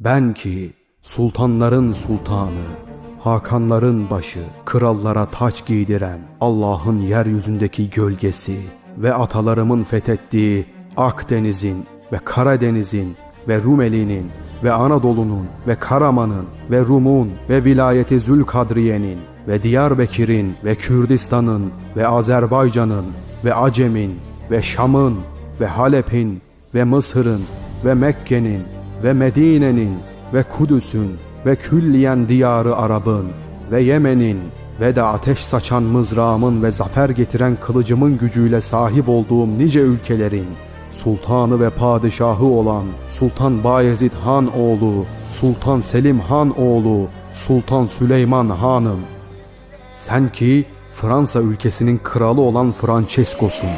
Ben ki sultanların sultanı, Hakanların başı, krallara taç giydiren Allah'ın yeryüzündeki gölgesi ve atalarımın fethettiği Akdeniz'in ve Karadeniz'in ve Rumeli'nin ve Anadolu'nun ve Karaman'ın ve Rum'un ve vilayeti Zülkadriye'nin ve Diyarbakır'ın ve Kürdistan'ın ve Azerbaycan'ın ve Acem'in ve Şam'ın ve Halep'in ve Mısır'ın ve Mekke'nin ve Medine'nin ve Kudüs'ün ve külliyen diyarı Arap'ın ve Yemen'in ve de ateş saçan mızrağımın ve zafer getiren kılıcımın gücüyle sahip olduğum nice ülkelerin sultanı ve padişahı olan Sultan Bayezid Han oğlu, Sultan Selim Han oğlu, Sultan Süleyman Hanım. Sen ki Fransa ülkesinin kralı olan Francesco'sun.